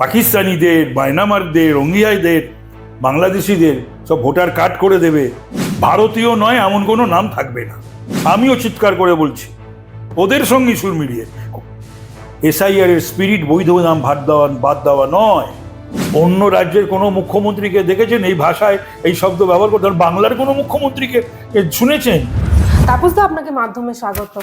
পাকিস্তানিদের, মায়ানমারদের রোহিঙ্গাদের বাংলাদেশিদের সব ভোটার কার্ড করে দেবে। ভারতীয় নয়, এমন কোনো নাম থাকবে না। আমিও চিৎকার করে বলছি, ওদের সঙ্গে সুর মিলিয়ে এসআইআর এর স্পিরিট, বৈধ নাম ভাত দেওয়া, বাদ দেওয়া নয়। অন্য রাজ্যের কোনো মুখ্যমন্ত্রীকে দেখেছেন? এই ভাষায়, এই শব্দ ব্যবহার করতে বাংলার কোনো মুখ্যমন্ত্রীকে শুনেছেন? তাপসদা আপনাকে মাধ্যমে স্বাগত।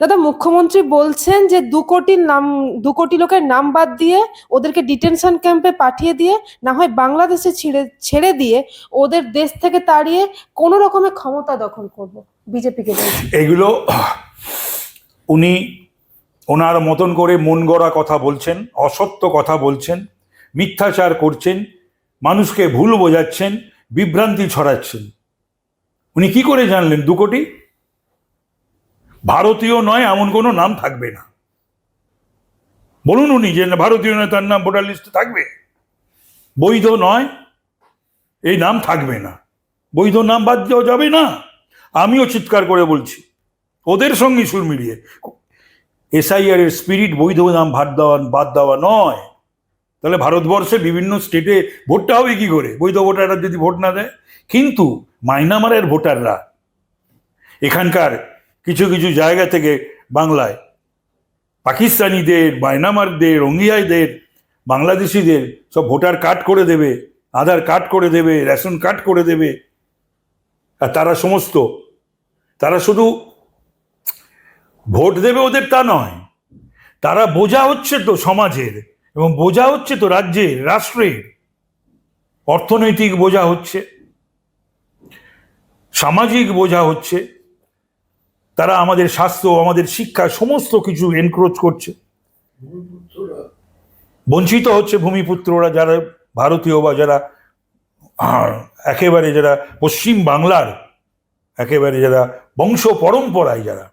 দাদা, মুখ্যমন্ত্রী বলছেন যে দু কোটির নাম, দু কোটি লোকের নাম বাদ দিয়ে ওদেরকে ডিটেনশন ক্যাম্পে পাঠিয়ে দিয়ে, না হয় বাংলাদেশে ছেড়ে ছেড়ে দিয়ে ওদের দেশ থেকে তাড়িয়ে কোনো রকমের ক্ষমতা দখল করব, বিজেপিকে এগুলো, উনি ওনার মতন করে মন গড়া কথা বলছেন, অসত্য কথা বলছেন, মিথ্যাচার করছেন, মানুষকে ভুল বোঝাচ্ছেন, বিভ্রান্তি ছড়াচ্ছেন। উনি কি করে জানলেন দু কোটি? ভারতীয় নয়, এমন কোনো নাম থাকবে না। বলুন উনি যে ভারতীয় নয়, তার নাম ভোটার লিস্টে থাকবে? বৈধ নয়, এই নাম থাকবে না। বৈধ নাম বাদ দেওয়া যাবে না। আমিও চিৎকার করে বলছি, ওদের সঙ্গে সুর মিলিয়ে। এসআইআর এর স্পিরিট বৈধ নাম ভাত দেওয়া, বাদ দেওয়া নয়। তাহলে ভারতবর্ষে বিভিন্ন স্টেটে ভোটটা হবে কি করে? বৈধ ভোটাররা যদি ভোট না দেয়? কিন্তু মাইনামারের ভোটাররা, এখানকার কিছু কিছু জায়গা থেকে বাংলায়। পাকিস্তানিদের, মায়ানমারদের, রোহিঙ্গাদের, বাংলাদেশিদের সব ভোটার কার্ড করে দেবে, আধার কার্ড করে দেবে, রেশন কার্ড করে দেবে। আর তারা সমস্ত, তারা শুধু ভোট দেবে ওদের তা নয়, তারা বোঝা হচ্ছে তো সমাজের এবং বোঝা হচ্ছে তো রাজ্যের, রাষ্ট্রের অর্থনৈতিক বোঝা হচ্ছে, সামাজিক বোঝা হচ্ছে। তারা আমাদের স্বাস্থ্য, আমাদের শিক্ষা, সমস্ত কিছু এনক্রোচ করছে। বঞ্চিত হচ্ছে ভূমিপুত্ররা যারা ভারতীয় বা যারা একেবারে যারা পশ্চিম বাংলার, একেবারে যারা বংশ পরম্পরায় যারা,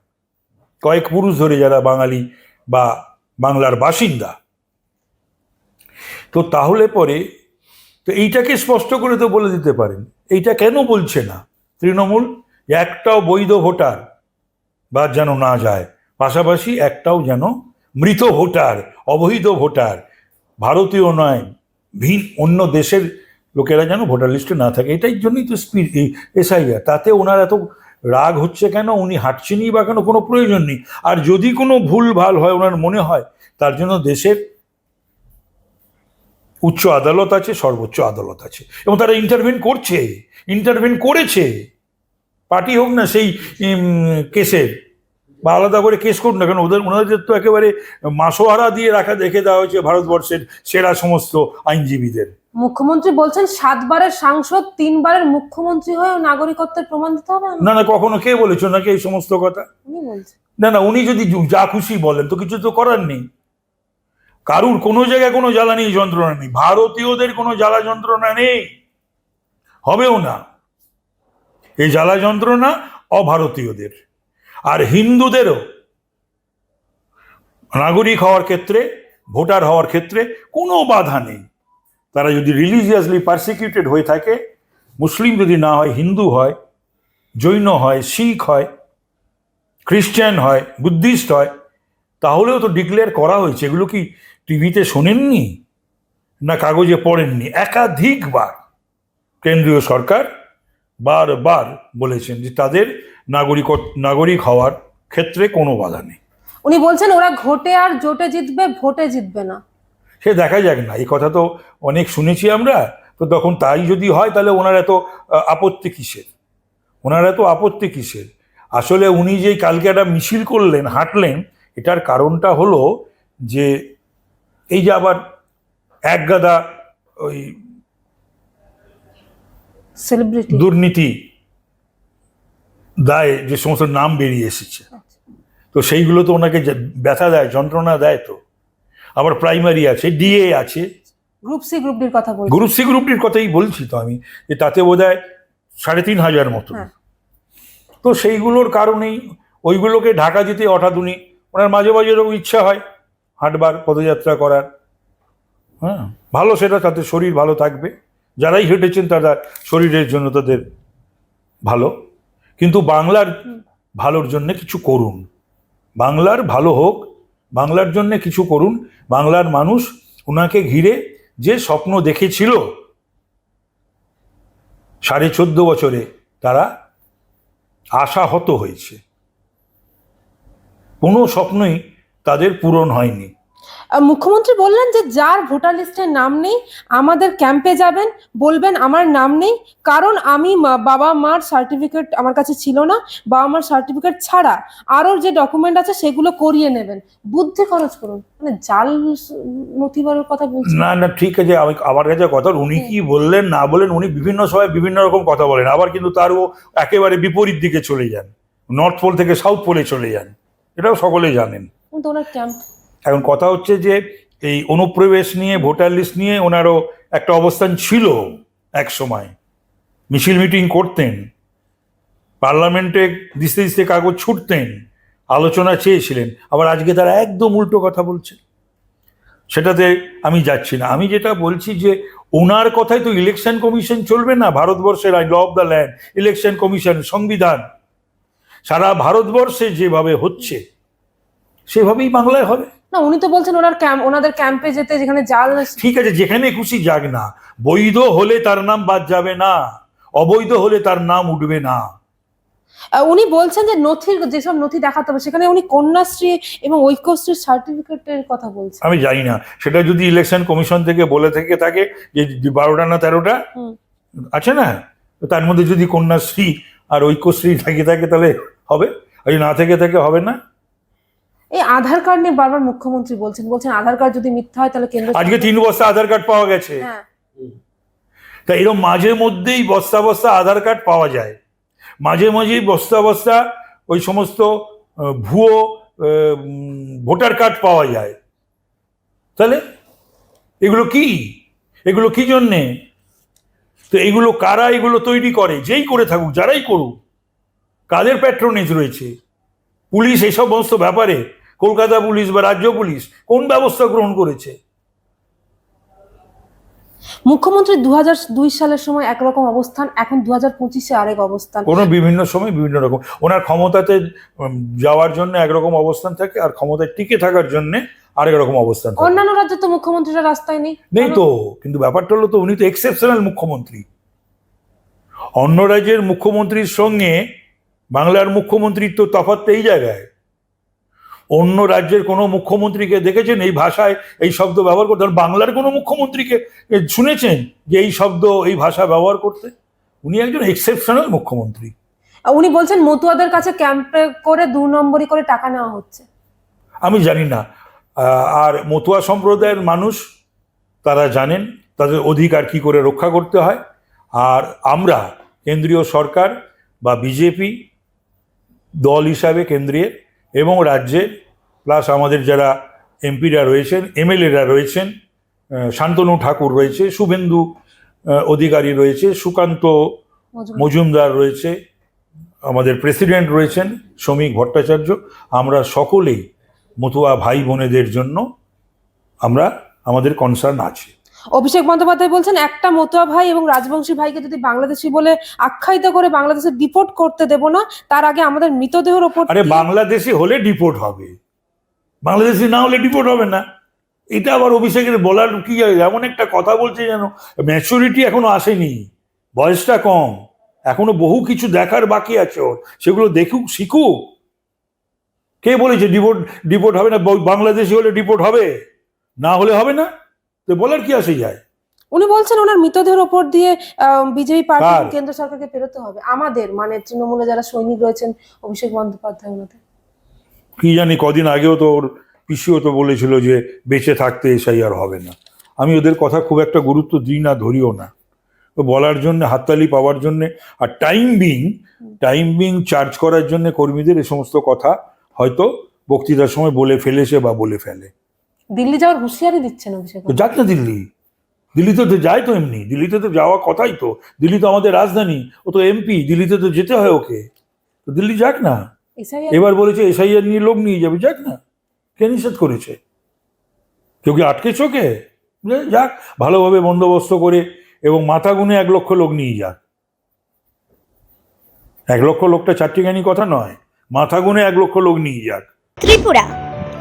কয়েক পুরুষ ধরে যারা বাঙালি বা বাংলার বাসিন্দা। তো তাহলে পরে, তো এইটাকে স্পষ্ট করে তো বলে দিতে পারেন। এইটা কেন বলছে না তৃণমূল? একটাও বৈধ ভোটার বাদ যেন না যায়। পাশাপাশি একটাও যেন মৃত ভোটার, অবৈধ ভোটার, ভারতীয় নয়, ভিন অন্য দেশের লোকেরা যেন ভোটার লিস্টে না থাকে এটাই জন্যই তো স্পিড এসআইআর। তাতে ওনার এত রাগ হচ্ছে কেন? উনি হাঁটছেনই বা কেন? কোনো প্রয়োজন নেই। আর যদি কোনো ভুল ভালো হয়, ওনার মনে হয়, তার জন্য দেশের উচ্চ আদালত আছে, সর্বোচ্চ আদালত আছে। এবং তারা ইন্টারভেন করছে ইন্টারভেন করেছে। পার্টি হোক না সেই কেসের। বা আলাদা করে কেস করুন না কেন? ওদের ওনাদের তো একেবারে মাসোহারা দিয়ে রাখা দেখে দেওয়া হয়েছে ভারতবর্ষের সেরা সমস্ত আইনজীবীদের। মুখ্যমন্ত্রী বলছেন সাতবারের সাংসদ তিনবারের মুখ্যমন্ত্রী হয়েও নাগরিকত্বের প্রমাণ দিতে হবে না? না না কখনো কে বলেছ নাকি এই সমস্ত কথা? না না উনি যদি যা খুশি বলেন তো কিছু তো করার নেই। কারুর কোনো জায়গায় কোনো জ্বালানি যন্ত্রণা নেই। ভারতীয়দের কোনো জ্বালা যন্ত্রণা নেই। হবেও না। এই জ্বালা যন্ত্রণা অভারতীয়দের। আর হিন্দুদেরও নাগরিক হওয়ার ক্ষেত্রে, ভোটার হওয়ার ক্ষেত্রে কোনো বাধা নেই। তারা যদি রিলিজিয়াসলি পারসিকিউটেড হয়ে থাকে, মুসলিম যদি না হয়, হিন্দু হয়, জৈন হয়, শিখ হয়, খ্রিস্টান হয়, বুদ্ধিস্ট হয়, তাহলেও তো ডিক্লেয়ার করা হয়েছে। এগুলো কি টিভিতে শোনেননি? না কাগজে পড়েননি? একাধিকবার কেন্দ্রীয় সরকার বারবার বলেছেন যে তাদের নাগরিক নাগরিক হওয়ার ক্ষেত্রে কোনো বাধা নেই। উনি বলছেন ওরা ঘোটে আর জোটে জিতবে ভোটে জিতবে না। সে দেখা যাক না এই কথা তো অনেক শুনেছি আমরা তো তখন তাই যদি হয় তাহলে ওনার এত আপত্তি কিসের? ওনার এত আপত্তি কিসের? আসলে উনি যে কালকে একটা মিছিল করলেন হাঁটলেন এটার কারণটা হলো যে এই যে আবার এক গাদা ওই সেলিব্রিটি দুর্নীতি দায় যে সমস্ত নাম বেরিয়ে এসেছে। তো সেইগুলো তো ওনাকে ব্যথা দেয় যন্ত্রণা দেয় তো। আবার প্রাইমারি আছে ডিএ আছে। গ্রুপ সি গ্রুপ ডির কথা বলছেন গ্রুপ সি গ্রুপটির কথাই বলছি তো আমি যে তাতে বোধ হয় সাড়ে তিন হাজার মতো। হ্যাঁ। তো সেইগুলোর কারণেই ওইগুলোকে ঢাকা দিতে অঠাধুনি ওনার মাঝে মাঝে এরকম ইচ্ছা হয় হাঁটবার পদযাত্রা করার। হ্যাঁ ভালো সেটা তাতে শরীর ভালো থাকবে। যারাই হেঁটেছেন তারা শরীরের জন্য তাদের ভালো। কিন্তু বাংলার ভালোর জন্য কিছু করুন। বাংলার ভালো হোক, বাংলার জন্য কিছু করুন। বাংলার মানুষ ওনাকে ঘিরে যে স্বপ্ন দেখেছিল, সাড়ে চোদ্দ বছরে তারা আশাহত হয়েছে। কোনো স্বপ্নই তাদের পূরণ হয়নি। মুখ্যমন্ত্রী বললেন যে যার ভোটার লিস্টে নাম নেই আমাদের ক্যাম্পে যাবেন বলবেন আমার নাম নেই কারণ আমি বাবা মার সার্টিফিকেট আমার কাছে ছিল না বাবা মার সার্টিফিকেট ছাড়া আরও যে ডকুমেন্ট আছে সেগুলো করিয়ে নেবেন। বুদ্ধি খরচ করুন। মানে জাল নথিবারের কথা বলছেন না না ঠিক আছে আমি আমার কাছে কথা উনি কি বললেন না বলেন উনি বিভিন্ন সময় বিভিন্ন রকম কথা বলেন। আবার কিন্তু তারও একেবারে বিপরীত দিকে চলে যান। নর্থ পোল থেকে সাউথ পোলে চলে যান। এটাও সকলেই জানেন। কিন্তু ওনার ক্যাম্প এখন কথা হচ্ছে যে এই অনুপ্রবেশ নিয়ে, ভোটার লিস্ট নিয়ে ওনারও একটা অবস্থান ছিল এক সময়। মিছিল মিটিং করতেন, পার্লামেন্টে দিস্তে দিস্তে কাগজ ছুটতেন, আলোচনা চেয়েছিলেন, আবার আজকে তারা একদম উল্টো কথা বলছে সেটাতে আমি যাচ্ছি না। আমি যেটা বলছি যে ওনার কথাই তো ইলেকশন কমিশন চলবে না, ভারতবর্ষের I law of the land election commission, সংবিধান। সারা ভারতবর্ষে যেভাবে হচ্ছে, সেভাবেই বাংলায় হবে। না উনি তো বলছেন ওনার ক্যাম্প ওনাদের ক্যাম্পে যেতে যেখানে জাল ঠিক আছে যেখানে খুশি যাক না। বৈধ হলে তার নাম বাদ যাবে না। অবৈধ হলে তার নাম উঠবে না। উনি বলছেন যে নথির যেসব নথি দেখাতে হবে সেখানে উনি কন্যাশ্রী এবং ঐক্যশ্রীর সার্টিফিকেটের কথা বলছেন। আমি জানি না। সেটা যদি ইলেকশন কমিশন থেকে বলে থেকে থাকে যে যে বারোটা না তেরোটা আছে না? তার মধ্যে যদি কন্যাশ্রী আর ঐক্যশ্রী থেকে থাকে তাহলে হবে। আর যদি না থেকে থাকে হবে না। এই আধার কার্ড নিয়ে বারবার মুখ্যমন্ত্রী বলছেন বলছেন আধার কার্ড যদি মিথ্যা হয় তাহলে কেন্দ্র আজকে তিন বস্তা আধার কার্ড পাওয়া গেছে। হ্যাঁ। তা এরকম মাঝে মধ্যেই বস্তা বস্তা আধার কার্ড পাওয়া যায়। মাঝে মাঝেই বস্তা বস্তা ওই সমস্ত ভুয়ো ভোটার কার্ড পাওয়া যায়। তাহলে এগুলো কি? এগুলো কি জন্যে? তো এগুলো কারা এগুলো তৈরি করে? যেই করে থাকুক যারাই করুক কাদের প্যাট্রোনেজ রয়েছে? পুলিশ এই সমস্ত ব্যাপারে কলকাতা পুলিশ বা রাজ্য পুলিশ কোন ব্যবস্থা গ্রহণ করেছে? মুখ্যমন্ত্রী দু দুই সালের সময় একরকম অবস্থান এখন দু হাজার পঁচিশে আরেক অবস্থান। কোনো বিভিন্ন সময় বিভিন্ন রকম। ওনার ক্ষমতাতে যাওয়ার জন্য একরকম অবস্থান থাকে আর ক্ষমতায় টিকে থাকার জন্য আরেক রকম অবস্থান অন্যান্য রাজ্যে তো মুখ্যমন্ত্রীরা রাস্তায় নেই। নেই তো কিন্তু ব্যাপারটা হলো তো উনি তো এক্সেপশনাল মুখ্যমন্ত্রী। অন্য রাজ্যের মুখ্যমন্ত্রীর সঙ্গে বাংলার মুখ্যমন্ত্রীর তো তফাৎ এই জায়গায়। অন্য রাজ্যের কোনো মুখ্যমন্ত্রীকে দেখেছেন? এই ভাষায় এই শব্দ ব্যবহার করতে বাংলার কোনো মুখ্যমন্ত্রীকে শুনেছেন যে এই শব্দ এই ভাষা ব্যবহার করতে? উনি একজন এক্সেপশনাল মুখ্যমন্ত্রী। আর উনি বলছেন মতুয়াদের কাছে ক্যাম্পে করে দু নম্বরই করে টাকা নেওয়া হচ্ছে। আমি জানি না। আর মতুয়া সম্প্রদায়ের মানুষ তারা জানেন তাদের অধিকার কি করে রক্ষা করতে হয়। আর আমরা কেন্দ্রীয় সরকার বা বিজেপি দল হিসাবে কেন্দ্রের এবং রাজ্যের প্লাস আমাদের যারা এমপিরা রয়েছেন এমএলএরা রয়েছেন শান্তনু ঠাকুর রয়েছে শুভেন্দু অধিকারী রয়েছে সুকান্ত মজুমদার। মজুমদার রয়েছে আমাদের প্রেসিডেন্ট রয়েছেন শ্রমিক ভট্টাচার্য আমরা সকলেই মতুয়া ভাই বোনেদের জন্য আমরা আমাদের কনসার্ন আছে অভিষেক বন্দ্যোপাধ্যায় বলছেন একটা মতুয়া ভাই এবং রাজবংশী ভাইকে যদি বাংলাদেশি বলে আখ্যায়িত করে বাংলাদেশে ডিপোর্ট করতে দেব না তার আগে আমাদের মৃতদেহের ওপর আরে বাংলাদেশি হলে ডিপোর্ট হবে। বাংলাদেশি না হলে ডিপোর্ট হবে না। এটা আবার অভিষেকের বলার কি? এমন একটা কথা বলছে যেন ম্যাচুরিটি এখনও আসেনি। বয়সটা কম। এখনও বহু কিছু দেখার বাকি আছে ওর। সেগুলো দেখুক শিখুক। কে বলেছে ডিপোর্ট ডিপোর্ট হবে না? বাংলাদেশি হলে ডিপোর্ট হবে? না হলে হবে না? তো বলার কি আসে যায়? উনি বলছেন ওনার মৃতদের ওপর দিয়ে বিজেপি পার্টি কেন্দ্র সরকারকে পেরোতে হবে। আমাদের মানে তৃণমূলে যারা সৈনিক রয়েছেন অভিষেক বন্দ্যোপাধ্যায় ওনাদের। কি জানি কদিন আগেও তো ওর পিসিও তো বলেছিল যে বেঁচে থাকতে এসাই আর হবে না। আমি ওদের কথা খুব একটা গুরুত্ব দিই না ধরিও না। তো বলার জন্য হাততালি পাওয়ার জন্য আর time being time being charge করার জন্য কর্মীদের এ সমস্ত কথা হয়তো বক্তৃতার সময় বলে ফেলেছে বা বলে ফেলে। দিল্লি যাওয়ার হুঁশিয়ারি দিচ্ছেন অভিষেক তো যাক না দিল্লি। দিল্লিতে তো যায় তো এমনি। দিল্লিতে তো যাওয়া কথাই তো। দিল্লি তো আমাদের রাজধানী। ও তো এমপি। দিল্লিতে তো যেতে হয় ওকে। তো দিল্লি যাক না। এবার বলেছে এসআইআর নিয়ে লোক নিয়ে যাবে। যাক না। কে নিষেধ করেছে? কেউ কি আটকে চোখে যাক। ভালোভাবে বন্দোবস্ত করে এবং মাথা গুনে এক লক্ষ লোক নিয়ে যাক। এক লক্ষ লোকটা চারটিখানি কথা নয়। মাথা গুনে এক লক্ষ লোক নিয়ে যাক। ত্রিপুরা।